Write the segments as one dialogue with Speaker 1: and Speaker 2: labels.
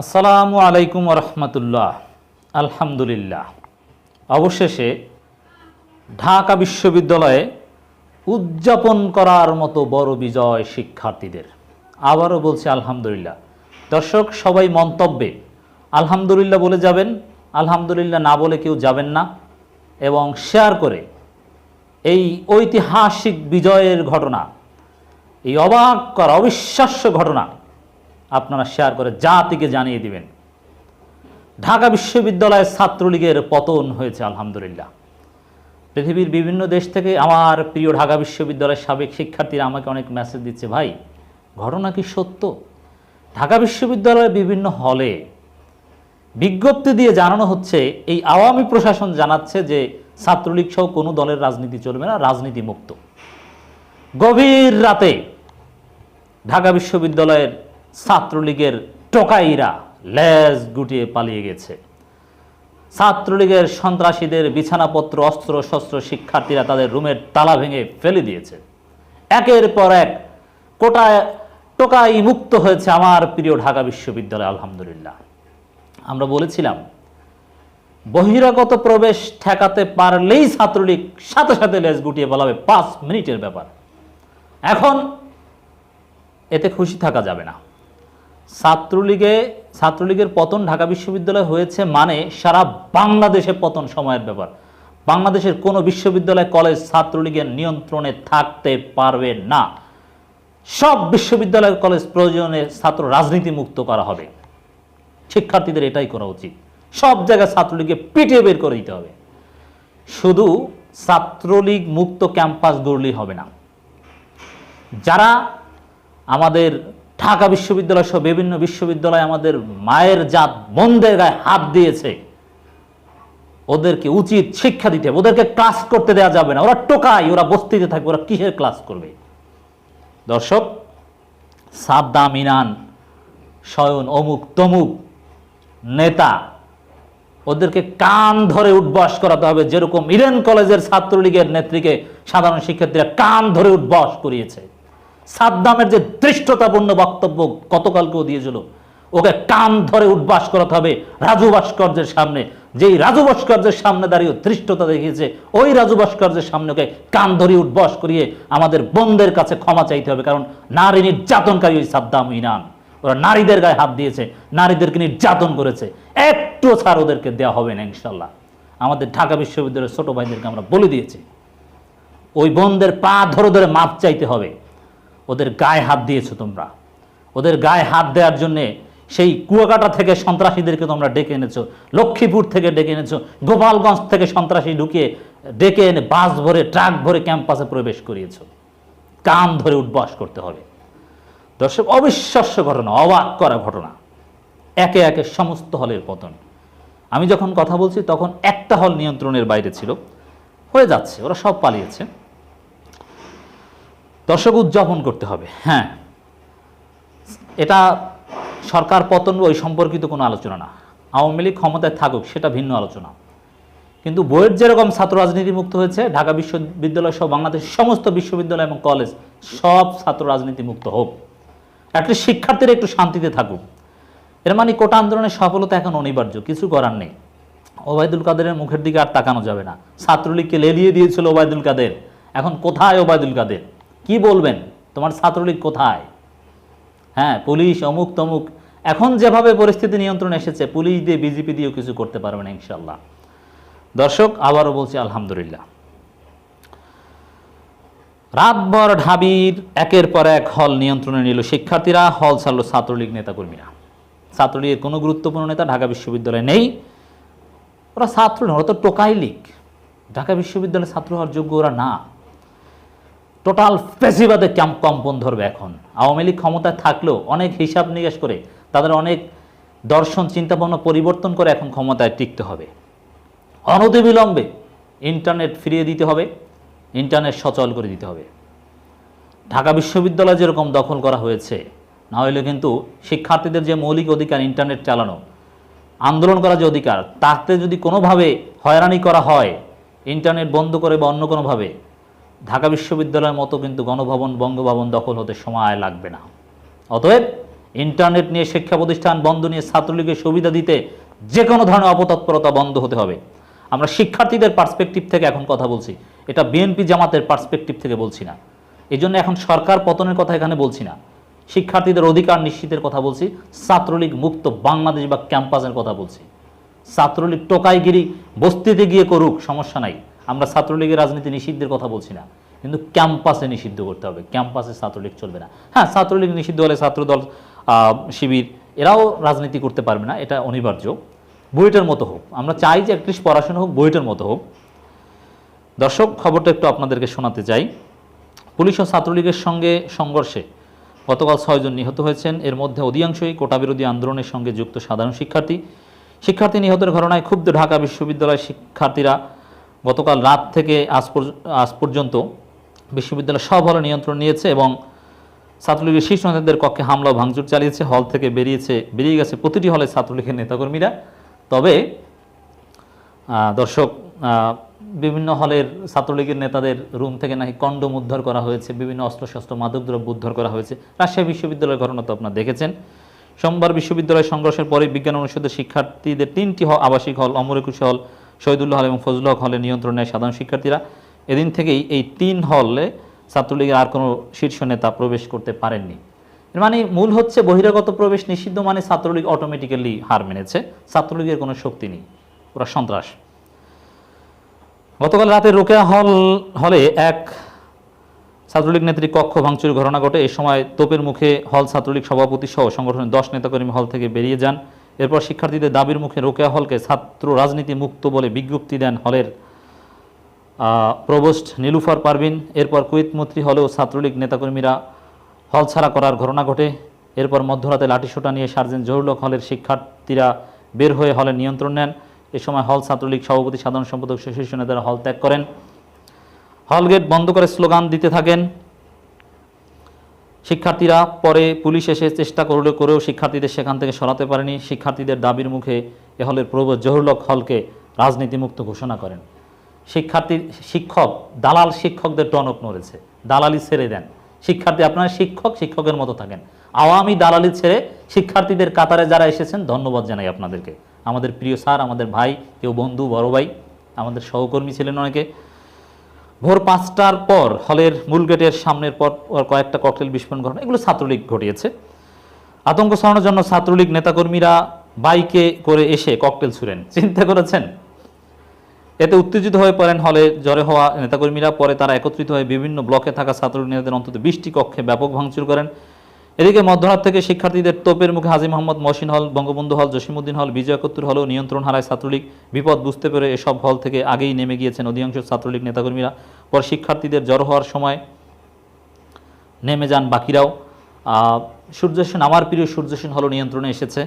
Speaker 1: আসসালামু আলাইকুম রহমতুল্লাহ আলহামদুলিল্লাহ। অবশেষে ঢাকা বিশ্ববিদ্যালয়ে উদযাপন করার মতো বড় বিজয় শিক্ষার্থীদের। আবারও বলছি আলহামদুলিল্লাহ। দর্শক, সবাই মন্তব্যে আলহামদুলিল্লাহ বলে যাবেন, আলহামদুলিল্লাহ না বলে কেউ যাবেন না এবং শেয়ার করে এই ঐতিহাসিক বিজয়ের ঘটনা, এই অবাক করা অবিশ্বাস্য ঘটনা আপনারা শেয়ার করে জাতিকে জানিয়ে দিবেন। ঢাকা বিশ্ববিদ্যালয়ের ছাত্রলীগের পতন হয়েছে, আলহামদুলিল্লাহ। পৃথিবীর বিভিন্ন দেশ থেকে আমার প্রিয় ঢাকা বিশ্ববিদ্যালয়ের সাবেক শিক্ষার্থীরা আমাকে অনেক মেসেজ দিচ্ছে, ভাই, ঘটনা কি সত্য? ঢাকা বিশ্ববিদ্যালয়ের বিভিন্ন হলে বিজ্ঞপ্তি দিয়ে জানানো হচ্ছে, এই আওয়ামী প্রশাসন জানাচ্ছে যে ছাত্রলীগ সহ কোনো দলের রাজনীতি চলবে না, রাজনীতি মুক্ত। গভীর রাতে ঢাকা বিশ্ববিদ্যালয়ের ছাত্রলীগের টোকাইরা লেজ গুটিয়ে পালিয়ে গেছে। ছাত্রলীগের সন্ত্রাসীদের বিছানাপত্র, অস্ত্র, শস্ত্র শিক্ষার্থীরা তাদের রুমের তালা ভেঙে ফেলে দিয়েছে। একের পর এক কোটায় টোকাই মুক্ত হয়েছে আমার প্রিয় ঢাকা বিশ্ববিদ্যালয়, আলহামদুলিল্লাহ। আমরা বলেছিলাম, বহিরাগত প্রবেশ ঠেকাতে পারলেই ছাত্রলীগ সাথে সাথে লেজ গুটিয়ে পালাবে, পাঁচ মিনিটের ব্যাপার। এখন এতে খুশি থাকা যাবে না। ছাত্রলীগে, ছাত্রলীগের পতন ঢাকা বিশ্ববিদ্যালয় হয়েছে মানে সারা বাংলাদেশে পতন সময়ের ব্যাপার। বাংলাদেশের কোনো বিশ্ববিদ্যালয়, কলেজ ছাত্রলীগের নিয়ন্ত্রণে থাকতে পারবে না। সব বিশ্ববিদ্যালয়, কলেজ প্রয়োজনে ছাত্র রাজনীতি মুক্ত করা হবে। শিক্ষার্থীদের এটাই করা উচিত। সব জায়গায় ছাত্রলীগকে পিটিয়ে বের করে দিতে হবে। শুধু ছাত্রলীগ মুক্ত ক্যাম্পাস গড়লেই হবে না। যারা আমাদের ঢাকা বিশ্ববিদ্যালয় সহ বিভিন্ন বিশ্ববিদ্যালয় আমাদের মায়ের জাত বন্ধের গায়ে হাত দিয়েছে। ওদেরকে উচিত শিক্ষা দিতে হবে। ওদেরকে ক্লাস করতে দেওয়া যাবে না। ওরা টোকাই ওরা বস্তিতে থাকবে, ওরা কিসের ক্লাস করবে? দর্শক, সাদ্দাম ইনান, শয়ন অমুক তমুক নেতা, ওদেরকে কান ধরে উঠবাস করাতে হবে। যেরকম ইডেন কলেজের ছাত্রলীগের নেত্রীকে সাধারণ শিক্ষার্থীরা কান ধরে উঠবাস করিয়েছে। সাদ্দামের যে দৃষ্টতাপূর্ণ বক্তব্য গতকালকেও দিয়েছিল, ওকে কান ধরে উঠবাস করাতে হবে রাজু ভাস্কর্যের সামনে। যেই রাজু ভাস্কর্যের সামনে দাঁড়িয়ে ধৃষ্টতা দেখিয়েছে, ওই রাজু ভাস্কর্যের সামনে ওকে কান ধরে উঠবাস করিয়ে আমাদের বোনদের কাছে ক্ষমা চাইতে হবে, কারণ নারী নির্যাতনকারী ওই সাদ্দাম ইনান ওরা নারীদের গায়ে হাত দিয়েছে, নারীদেরকে নির্যাতন করেছে। একটু ছাড় ওদেরকে দেওয়া হবে না, ইনশাল্লাহ। আমাদের ঢাকা বিশ্ববিদ্যালয়ের ছোট ভাইদেরকে আমরা বলে দিয়েছি, ওই বন্ধের পা ধরে ধরে মাপ চাইতে হবে। ওদের গায়ে হাত দিয়েছ তোমরা। ওদের গায়ে হাত দেওয়ার জন্যে সেই কুয়াকাটা থেকে সন্ত্রাসীদেরকে তোমরা ডেকে এনেছো, লক্ষ্মীপুর থেকে ডেকে এনেছো, গোপালগঞ্জ থেকে সন্ত্রাসী ঢুকিয়ে ডেকে এনে বাস ভরে, ট্রাক ভরে ক্যাম্পাসে প্রবেশ করিয়েছ। কান ধরে উঠবাস করতে হবে। দর্শক, অবিশ্বাস্য ঘটনা, অবাক করা ঘটনা। একে একে সমস্ত হলের পতন। আমি যখন কথা বলছি তখন একটা হল নিয়ন্ত্রণের বাইরে ছিল। হয়ে যাচ্ছে, ওরা সব পালিয়েছে। দর্শক উদযাপন করতে হবে হ্যাঁ। এটা সরকার পতন ওই সম্পর্কিত কোনো আলোচনা না। আওয়ামী লীগ ক্ষমতায় থাকুক, সেটা ভিন্ন আলোচনা। কিন্তু বইয়ের যেরকম ছাত্র রাজনীতি মুক্ত হয়েছে, ঢাকা বিশ্ববিদ্যালয় সহ বাংলাদেশের সমস্ত বিশ্ববিদ্যালয় এবং কলেজ সব ছাত্র রাজনীতি মুক্ত হোক। অ্যাটলিস্ট শিক্ষার্থীরা একটু শান্তিতে থাকুক। এর মানে কোটা আন্দোলনের সফলতা এখন অনিবার্য, কিছু করার নেই। ওবায়দুল কাদেরের মুখের দিকে আর তাকানো যাবে না। ছাত্রলীগকে লেলিয়ে দিয়েছিল ওবায়দুল কাদের। এখন কোথায় ওবায়দুল কাদের? কি বলবেন? তোমার ছাত্রলীগ কোথায়? হ্যাঁ পুলিশ, অমুক তমুক। এখন যেভাবে পরিস্থিতি নিয়ন্ত্রণ এসেছে, পুলিশ দিয়ে বিজেপি দিয়েও কিছু করতে পারবে না ইনশাল্লাহ দর্শক, আবারও বলছি আলহামদুলিল্লাহ। রাতভর ঢাবির একের পর এক হল নিয়ন্ত্রণে নিল শিক্ষার্থীরা, হল ছাড়লো ছাত্রলীগ নেতাকর্মীরা। ছাত্রলীগের কোনো গুরুত্বপূর্ণ নেতা ঢাকা বিশ্ববিদ্যালয়ে নেই। ওরা ছাত্র ওরা তো টোকাই লীগ। ঢাকা বিশ্ববিদ্যালয়ে ছাত্র হওয়ার যোগ্য ওরা না। টোটাল ফেসিবাদে ক্যাম্প কম্পন ধরবে এখন। আওয়ামী লীগ ক্ষমতায় থাকলেও অনেক হিসাব নিকাশ করে তাদের অনেক দর্শন, চিন্তাভাবনা পরিবর্তন করে এখন ক্ষমতায় টিকতে হবে। অনতিবিলম্বে ইন্টারনেট ফিরিয়ে দিতে হবে, ইন্টারনেট সচল করে দিতে হবে। ঢাকা বিশ্ববিদ্যালয় যেরকম দখল করা হয়েছে না হলে কিন্তু শিক্ষার্থীদের যে মৌলিক অধিকার ইন্টারনেট চালানো, আন্দোলন করার যে অধিকার, তাতে যদি কোনোভাবে হয়রানি করা হয়, ইন্টারনেট বন্ধ করে বা অন্য কোনোভাবে ঢাকা বিশ্ববিদ্যালয়ের মতো কিন্তু গণভবন, বঙ্গভবন দখল হতে সময় লাগবে না। অতএব ইন্টারনেট নিয়ে শিক্ষা প্রতিষ্ঠান বন্ধ নিয়ে ছাত্রলীগের সুবিধা দিতে যে কোনো ধরনের অপতৎপরতা বন্ধ হতে হবে। আমরা শিক্ষার্থীদের পার্সপেক্টিভ থেকে এখন কথা বলছি। এটা বিএনপি জামাতের পার্সপেক্টিভ থেকে বলছি না। এই জন্য এখন সরকার পতনের কথা এখানে বলছি না। শিক্ষার্থীদের অধিকার নিশ্চিতের কথা বলছি। ছাত্রলীগ মুক্ত বাংলাদেশ বা ক্যাম্পাসের কথা বলছি। ছাত্রলীগ টোকাইগিরি বস্তিতে গিয়ে করুক, সমস্যা নাই। আমরা ছাত্রলীগের রাজনীতি নিষিদ্ধের কথা বলছি না। কিন্তু ক্যাম্পাসে নিষিদ্ধ করতে হবে। ক্যাম্পাসে ছাত্রলীগ চলবে না। হ্যাঁ ছাত্রলীগ নিষিদ্ধ হলে ছাত্রদল শিবির, এরাও রাজনীতি করতে পারবে না। এটা অনিবার্য। বইটার মতো হোক। আমরা চাই যে অ্যাটলিস্ট পড়াশোনা হোক বইটার মতো হোক। দর্শক, খবরটা একটু আপনাদেরকে শোনাতে চাই। পুলিশ ও ছাত্রলীগের সঙ্গে সংঘর্ষে গতকাল ছয়জন নিহত হয়েছেন। এর মধ্যে অধিকাংশই কোটা বিরোধী আন্দোলনের সঙ্গে যুক্ত সাধারণ শিক্ষার্থী। শিক্ষার্থী নিহতের ঘটনায় ক্ষুব্ধ ঢাকা বিশ্ববিদ্যালয়ের শিক্ষার্থীরা গতকাল রাত থেকে আজ আজ পর্যন্ত বিশ্ববিদ্যালয় সব হলে নিয়ন্ত্রণ নিয়েছে এবং ছাত্রলীগের শীর্ষ নেতাদের কক্ষে হামলা ভাঙচুর চালিয়েছে। হল থেকে বেরিয়েছে, বেরিয়ে গেছে প্রতিটি হলে ছাত্রলীগের নেতাকর্মীরা। তবে দর্শক বিভিন্ন হলের ছাত্রলীগের নেতাদের রুম থেকে নাকি কন্ডম উদ্ধার করা হয়েছে, বিভিন্ন অস্ত্রশস্ত্র, মাদকদ্রব্য উদ্ধার করা হয়েছে। রাজশাহী বিশ্ববিদ্যালয়ের ঘটনা তো আপনারা দেখেছেন। সোমবার বিশ্ববিদ্যালয় সংঘর্ষের পরে বিজ্ঞান অনুষদের শিক্ষার্থীদের তিনটি আবাসিক হল অমর একুশে হল শহীদুল্লাহ হল এবং ফজলুল হক হলে নিয়ন্ত্রণ নেয় সাধারণ শিক্ষার্থীরা। এদিন থেকেই এই তিন হলে ছাত্রলীগের আর কোনো শীর্ষ নেতা প্রবেশ করতে পারেননি। এর মানে মূল হচ্ছে বহিরাগত প্রবেশ নিষিদ্ধ মানে ছাত্রলীগ অটোমেটিক্যালি হার মেনেছে। ছাত্রলীগের কোনো শক্তি নেই। ওরা সন্ত্রাস। গতকাল রাতে রোকেয়া হল, হলে এক ছাত্রলীগ নেত্রী কক্ষ ভাঙচুরের ঘটনা ঘটে। এ সময় তোপের মুখে হল ছাত্রলীগ সভাপতি সহ সংগঠনের দশ নেতাকর্মী হল থেকে বেরিয়ে যান। এরপর শিক্ষার্থীদের দাবির মুখে রোকেয়া হলকে ছাত্র রাজনীতি মুক্ত বলে বিজ্ঞপ্তি দেন হলের প্রবোস্ট নীলুফার পারভিন। এরপর কুয়েত মন্ত্রী হলেও ছাত্রলীগ নেতাকর্মীরা হল ছাড়া করার ঘটনা ঘটে। এরপর মধ্যরাতে লাঠিসোটা নিয়ে সার্জেন্ট জহুরুলক হলের শিক্ষার্থীরা বের হয়ে হলের নিয়ন্ত্রণ নেন। এ সময় হল ছাত্রলীগ সভাপতি সাধারণ সম্পাদক শীর্ষ নেতারা হল ত্যাগ করেন। হল গেট বন্ধ করে স্লোগান দিতে থাকেন। শিক্ষার্থীরা পরে পুলিশ এসে চেষ্টা করলে করেও শিক্ষার্থীদের সেখান থেকে সরাতে পারেনি। শিক্ষার্থীদের দাবির মুখে এ হলের প্রভু জহুরুলক হলকে রাজনীতিমুক্ত ঘোষণা করেন। শিক্ষার্থী, শিক্ষক, দালাল শিক্ষকদের টনক নড়েছে। দালালি ছেড়ে দেন। শিক্ষার্থী আপনারা শিক্ষক, শিক্ষকের মতো থাকেন। আওয়ামী দালালি ছেড়ে শিক্ষার্থীদের কাতারে যারা এসেছেন, ধন্যবাদ জানাই আপনাদেরকে। আমাদের প্রিয় স্যার, আমাদের ভাই, কেউ বন্ধু, বড় ভাই, আমাদের সহকর্মী ছিলেন অনেকে। ভোর পাঁচটার পর হলের মূল গেটের সামনের পর কয়েকটা ককটেল বিস্ফোরণ ঘটনা, এগুলো ছাত্রলীগ ঘটিয়েছে। আতঙ্ক ছড়ানোর জন্য ছাত্রলীগ নেতাকর্মীরা বাইকে করে এসে ককটেল ছুড়েন। চিন্তা করেছেন? এতে উত্তেজিত হয়ে পড়েন হলে জ্বরে হওয়া নেতাকর্মীরা, পরে তারা একত্রিত হয়ে বিভিন্ন ব্লকে থাকা ছাত্রলীগ নেতাদের অন্তত বিশটি কক্ষে ব্যাপক ভাঙচুর করেন। এদিকে মধ্যরাত থেকে শিক্ষার্থীদের তোপের মুখে হাজি মোহাম্মদ মহসিন হল, বঙ্গবন্ধু হল জসিমুদ্দিন হল, বিজয় একাত্তর হলেও নিয়ন্ত্রণ হারায় ছাত্রলীগ। বিপদ বুঝতে পেরে এসব হল থেকে আগেই নেমে গিয়েছেন অধিকাংশ ছাত্রলীগ নেতাকর্মীরা। পর শিক্ষার্থীদের জড়ো হওয়ার সময় নেমে যান বাকিরাও। সূর্যসেন, আমার প্রিয় সূর্যসেন হল নিয়ন্ত্রণে এসেছে।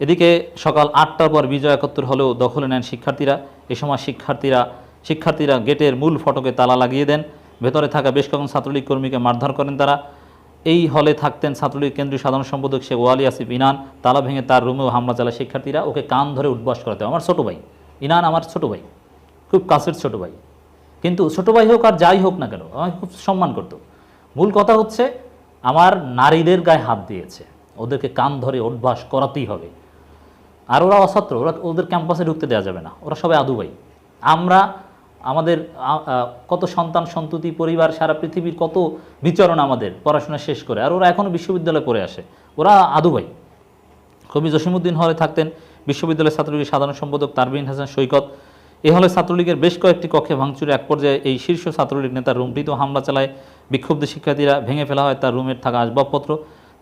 Speaker 1: এদিকে সকাল আটটার পর বিজয় একাত্তর হলেও দখলে নেন শিক্ষার্থীরা। এ সময় শিক্ষার্থীরা শিক্ষার্থীরা গেটের মূল ফটকে তালা লাগিয়ে দেন। ভেতরে থাকা বেশ কয়েকজন ছাত্রলীগ কর্মীকে মারধর করেন তারা। এই হলে থাকতেন ছাত্রলীগ কেন্দ্রীয় সাধারণ সম্পাদক শেখ ওয়ালি আসিফ ইনান। তালা ভেঙে তার রুমেও হামলা চালায় শিক্ষার্থীরা। ওকে কান ধরে উঠবাস করাতে। আমার ছোট ভাই। ইনান আমার ছোট ভাই। খুব কাছের ছোট ভাই। কিন্তু ছোট ভাই হোক আর যাই হোক না কেন আমাকে খুব সম্মান করতো। মূল কথা হচ্ছে, আমার নারীদের গায়ে হাত দিয়েছে। ওদেরকে কান ধরে অভ্যাস করাতেই হবে। আর ওরা অছাত্র ওরা ওদের ক্যাম্পাসে ঢুকতে দেওয়া যাবে না। ওরা সবাই আদু ভাই। আমরা আমাদের কত সন্তান সন্ততি, পরিবার, সারা পৃথিবীর কত বিচরণ আমাদের পড়াশোনা শেষ করে। আর ওরা এখনও বিশ্ববিদ্যালয়ে পড়ে আসে। ওরা আদু ভাই। কবি জসিমুদ্দিন হলে থাকতেন বিশ্ববিদ্যালয়ের ছাত্রলীগের সাধারণ সম্পাদক তারবিন হাসান সৈকত। এ হলে ছাত্রলীগের বেশ কয়েকটি কক্ষে ভাঙচুরে এক পর্যায়ে এই শীর্ষ ছাত্রলীগ নেতার রুমটিতেও হামলা চালায়। বিক্ষুব্ধ শিক্ষার্থীরা ভেঙে ফেলা হয় তার রুমের থাকা আসবাবপত্র।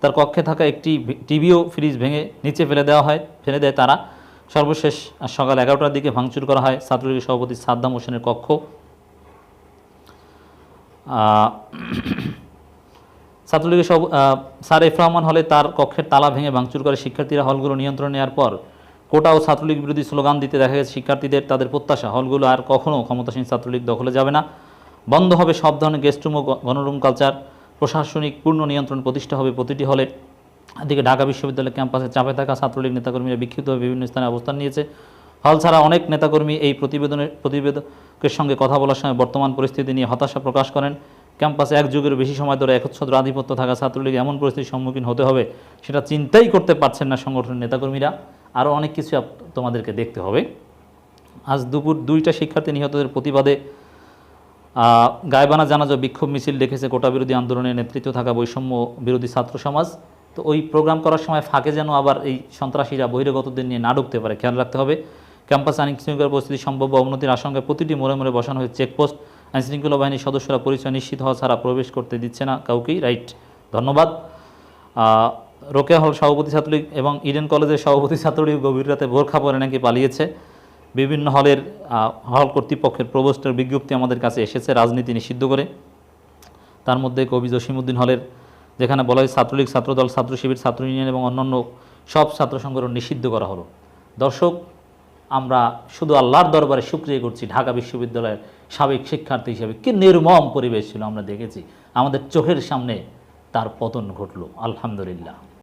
Speaker 1: তার কক্ষে থাকা একটি টিভিও ফ্রিজ ভেঙে নিচে ফেলে দেওয়া হয়, ফেলে দেয় তারা। সর্বশেষ সকাল এগারোটার দিকে ভাঙচুর করা হয় ছাত্রলীগের সভাপতি সাদ্দাম হোসেনের কক্ষ। ছাত্রলীগের সব স্যার এফ রহমান হলে তার কক্ষের তালা ভেঙে ভাঙচুর করে শিক্ষার্থীরা হলগুলো নিয়ন্ত্রণ নেওয়ার পর কোটা ও ছাত্রলীগ বিরোধী স্লোগান দিতে দেখা গেছে শিক্ষার্থীদের, তাদের প্রত্যাশা, হলগুলো আর কখনও ক্ষমতাসীন ছাত্রলীগ দখলে যাবে না। বন্ধ হবে সব ধরনের গেস্ট রুম ও গণরুম কালচার, প্রশাসনিক পূর্ণ নিয়ন্ত্রণ প্রতিষ্ঠা হবে প্রতিটি হলে। এদিকে ঢাকা বিশ্ববিদ্যালয় ক্যাম্পাসে চাপে থাকা ছাত্রলীগ নেতাকর্মীরা বিক্ষিপ্তভাবে বিভিন্ন স্থানে অবস্থান নিয়েছে। হল ছাড়া অনেক নেতাকর্মী এই প্রতিবেদনের প্রতিবেদকের সঙ্গে কথা বলার সময় বর্তমান পরিস্থিতি নিয়ে হতাশা প্রকাশ করেন। ক্যাম্পাসে এক যুগের বেশি সময় ধরে একচ্ছত্র আধিপত্য থাকা ছাত্রলীগ এমন পরিস্থিতির সম্মুখীন হতে হবে, সেটা চিন্তাই করতে পারছেন না সংগঠনের নেতাকর্মীরা। আরও অনেক কিছু তোমাদেরকে দেখতে হবে। আজ দুপুর দুইটা শিক্ষার্থী নিহতদের প্রতিবাদে গায়বানা জানাজা বিক্ষোভ মিছিল ডেকেছে কোটা বিরোধী আন্দোলনের নেতৃত্ব থাকা বৈষম্য বিরোধী ছাত্র সমাজ। তো ওই প্রোগ্রাম করার সময় ফাঁকে যেন আবার এই সন্ত্রাসীরা বহিরাগতদের নিয়ে না ঢুকতে পারে। খেয়াল রাখতে হবে, ক্যাম্পাস আইন শৃঙ্খলা পরিস্থিতি সম্ভাব্য অবনতির আশঙ্কায় প্রতিটি মোড়ে মোড়ে বসানো হয়েছে চেকপোস্ট আইন শৃঙ্খলা বাহিনীর সদস্যরা পরিচয় নিশ্চিত হওয়া ছাড়া প্রবেশ করতে দিচ্ছে না কাউকেই। রাইট ধন্যবাদ। রোকেয়া হল সভাপতি ছাত্রলীগ এবং ইডেন কলেজের সভাপতি ছাত্রলীগ গভীর রাতে বোরখা পরে নাকি পালিয়েছে। বিভিন্ন হলের হল কর্তৃপক্ষের প্রবোস্টের বিজ্ঞপ্তি আমাদের কাছে এসেছে, রাজনীতি নিষিদ্ধ করে। তার মধ্যে কবি জসিমুদ্দিন হলের যেখানে বলা হয় ছাত্রলীগ, ছাত্রদল, ছাত্র শিবির, ছাত্র ইউনিয়ন এবং অন্যান্য সব ছাত্র সংগঠন নিষিদ্ধ করা হলো। দর্শক, আমরা শুধু আল্লাহর দরবারে সুক্রিয় করছি ঢাকা বিশ্ববিদ্যালয়ের সাবেক শিক্ষার্থী হিসেবে। কি নির্মম পরিবেশ ছিল আমরা দেখেছি। আমাদের চোখের সামনে তার পতন ঘটল, আলহামদুলিল্লাহ।